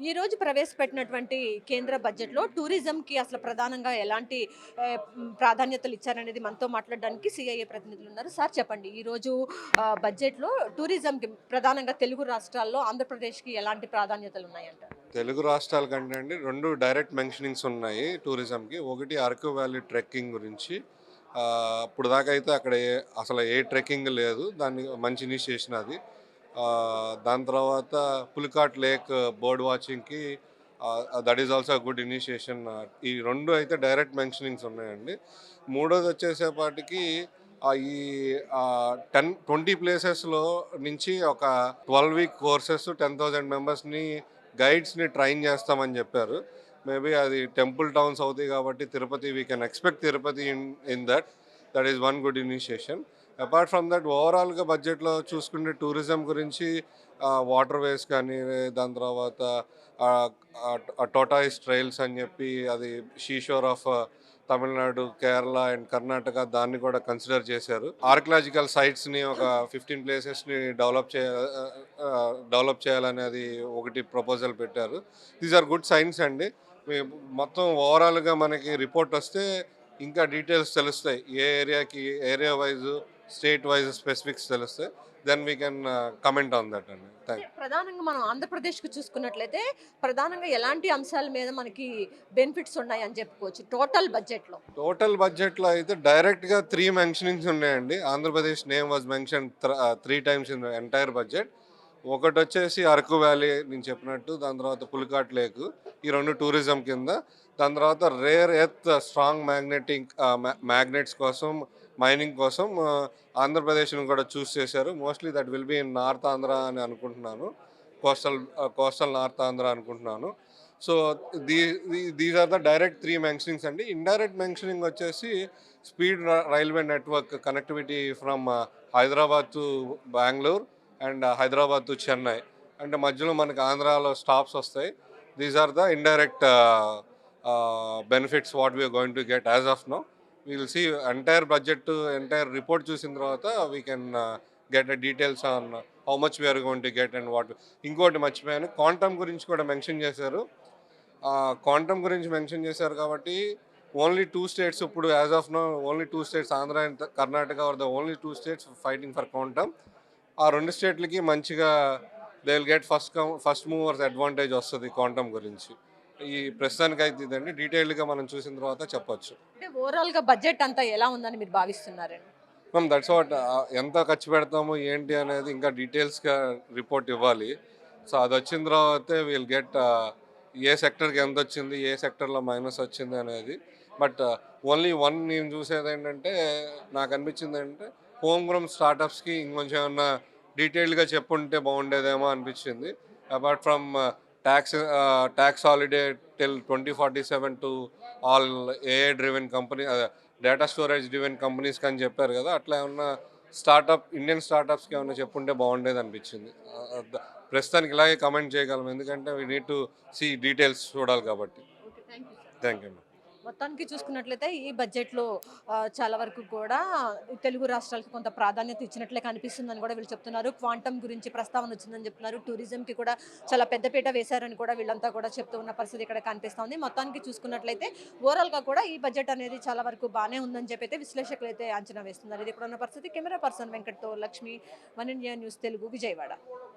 ఈ రోజు ప్రవేశపెట్టినటువంటి కేంద్ర బడ్జెట్లో టూరిజంకి అసలు ప్రధానంగా ఎలాంటి ప్రాధాన్యతలు ఇచ్చారనేది మనతో మాట్లాడడానికి సిఐఏ ప్రతినిధులు ఉన్నారు. సార్ చెప్పండి. ఈరోజు బడ్జెట్లో టూరిజంకి ప్రధానంగా తెలుగు రాష్ట్రాల్లో ఆంధ్రప్రదేశ్కి ఎలాంటి ప్రాధాన్యతలు ఉన్నాయంట? తెలుగు రాష్ట్రాల కంటే అండి రెండు డైరెక్ట్ మెన్షనింగ్స్ ఉన్నాయి టూరిజంకి. ఒకటి అరకు వ్యాలీ ట్రెక్కింగ్ గురించి. ఇప్పుడు దాకా అయితే అక్కడ ఏ- అసలు ఏ ట్రెక్కింగ్ లేదు. దాన్ని మంచి ఇనిషియేషన్ అది. దాని తర్వాత Pulicat lake bird వాచింగ్కి that is also good initiation. ఈ రెండు అయితే డైరెక్ట్ మెన్షనింగ్స్ ఉన్నాయండి. మూడోది వచ్చేసేపాటికి ఈ టెన్ ట్వంటీ ప్లేసెస్లో నుంచి ఒక twelve week courses ten thousand మెంబర్స్ని గైడ్స్ని ట్రైన్ చేస్తామని చెప్పారు. మేబీ అది టెంపుల్ టౌన్స్ అవుతాయి కాబట్టి Tirupati we can expect Tirupati in in that. That is one good initiation. Apart from that ఓవరాల్గా బడ్జెట్లో చూసుకుంటే టూరిజం గురించి వాటర్ వేస్ కానీ దాని తర్వాత టోటాయిస్ ట్రైల్స్ అని చెప్పి అది seashore of Tamil Nadu Kerala and Karnataka దాన్ని కూడా కన్సిడర్ చేశారు. ఆర్కియలాజికల్ సైట్స్ని ఒక ఫిఫ్టీన్ ప్లేసెస్ని డెవలప్ చే డెవలప్ చేయాలనేది ఒకటి ప్రపోజల్ పెట్టారు. దీస్ ఆర్ గుడ్ సైన్స్ అండి. మీ మొత్తం ఓవరాల్గా మనకి రిపోర్ట్ వస్తే ఇంకా డీటెయిల్స్ తెలుస్తాయి. ఏ ఏరియాకి area wise state wise specifics తెలుస్తాయి then we can comment on that అండి. ప్రధానంగా మనం ఆంధ్రప్రదేశ్కి చూసుకున్నట్లయితే ప్రధానంగా ఎలాంటి అంశాల మీద మనకి బెనిఫిట్స్ ఉన్నాయి అని చెప్పుకోవచ్చు టోటల్ బడ్జెట్లో టోటల్ బడ్జెట్లో అయితే డైరెక్ట్గా త్రీ మెన్షనింగ్స్ ఉన్నాయండి. Andhra Pradesh name was mention three times in entire budget ఒకటి వచ్చేసి అరకు వ్యాలీ నేను చెప్పినట్టు దాని తర్వాత పులికాట్ లేక్ ఈ రెండు టూరిజం కింద. దాని తర్వాత rare earth strong magneting magnets కోసం మైనింగ్ కోసం ఆంధ్రప్రదేశ్ని ఆంధ్రప్రదేశ్ను కూడా చూస్ చేశారు. Mostly that will be in north Andhra అని అనుకుంటున్నాను. కోస్టల్ కోస్టల్ నార్త్ ఆంధ్ర అనుకుంటున్నాను. So the these are the direct three mentionings అండి. ఇండైరెక్ట్ మెన్షనింగ్ వచ్చేసి speed railway network connectivity from Hyderabad to Bengaluru. And Hyderabad to Chennai. అంటే మధ్యలో మనకి ఆంధ్రాలో stops వస్తాయి. These are the indirect benefits what we are going to get as of now will see entire budget entire report చూసిన తర్వాత we can get details on how much we are going to get and what ఇంకోటి మర్చిపోయాను. Quantum గురించి కూడా mention చేశారు. Quantum గురించి mention చేశారు కాబట్టి ఓన్లీ టూ స్టేట్స్ ఇప్పుడు as of now only two states Andhra and Karnataka are the only two states fighting for quantum ఆ రెండు స్టేట్లకి మంచిగా they will get first come first movers advantage వస్తుంది క్వాంటమ్ గురించి. ఈ ప్రస్తుతానికి అయితే ఇదండి. డీటెయిల్డ్గా మనం చూసిన తర్వాత చెప్పొచ్చు. అంటే ఓవరాల్గా బడ్జెట్ అంతా ఎలా ఉందని మీరు భావిస్తున్నారండి? మ్యామ్ దట్స్ వాట్ ఎంత ఖర్చు పెడతాము ఏంటి అనేది ఇంకా డీటెయిల్స్గా రిపోర్ట్ ఇవ్వాలి. సో అది వచ్చిన తర్వాతే విల్ గెట్ ఏ సెక్టర్కి ఎంత వచ్చింది ఏ సెక్టర్లో మైనస్ వచ్చింది అనేది. బట్ ఓన్లీ వన్ నేను చూసేది ఏంటంటే నాకు అనిపించింది ఏంటంటే హోమ్ గ్రోమ్ స్టార్టప్స్కి ఇంకొంచెం ఏమన్నా డీటెయిల్డ్గా చెప్పుంటే బాగుండేదేమో అనిపించింది. Apart from tax tax holiday till twenty forty seven to all AI driven company data storage driven కంపెనీస్కి అని చెప్పారు కదా అట్లా ఏమన్నా స్టార్టప్ ఇండియన్ స్టార్టప్స్కి ఏమన్నా చెప్పుంటే బాగుండేది అనిపించింది. ప్రస్తుతానికి ఇలాగే కమెంట్ చేయగలం ఎందుకంటే we need to see details చూడాలి కాబట్టి. థ్యాంక్ యూ మొత్తానికి చూసుకున్నట్లయితే ఈ బడ్జెట్లో చాలా వరకు కూడా తెలుగు రాష్ట్రాలకు కొంత ప్రాధాన్యత ఇచ్చినట్లే కనిపిస్తుందని కూడా వీళ్ళు చెప్తున్నారు. క్వాంటమ్ గురించి ప్రస్తావన వచ్చిందని చెప్తున్నారు. టూరిజంకి కూడా చాలా పెద్దపీట వేశారని కూడా వీళ్ళంతా కూడా చెప్తూ ఉన్న పరిస్థితి ఇక్కడ కనిపిస్తుంది మొత్తానికి చూసుకున్నట్లయితే ఓవరాల్గా కూడా ఈ బడ్జెట్ అనేది చాలా వరకు బాగానే ఉందని చెప్పి అయితే విశ్లేషకులు అయితే అంచనా వేస్తున్నారు. ఇది ఇక్కడ ఉన్న పరిస్థితి. Camera person వెంకట్తో Lakshmi one India news Telugu Vijayawada.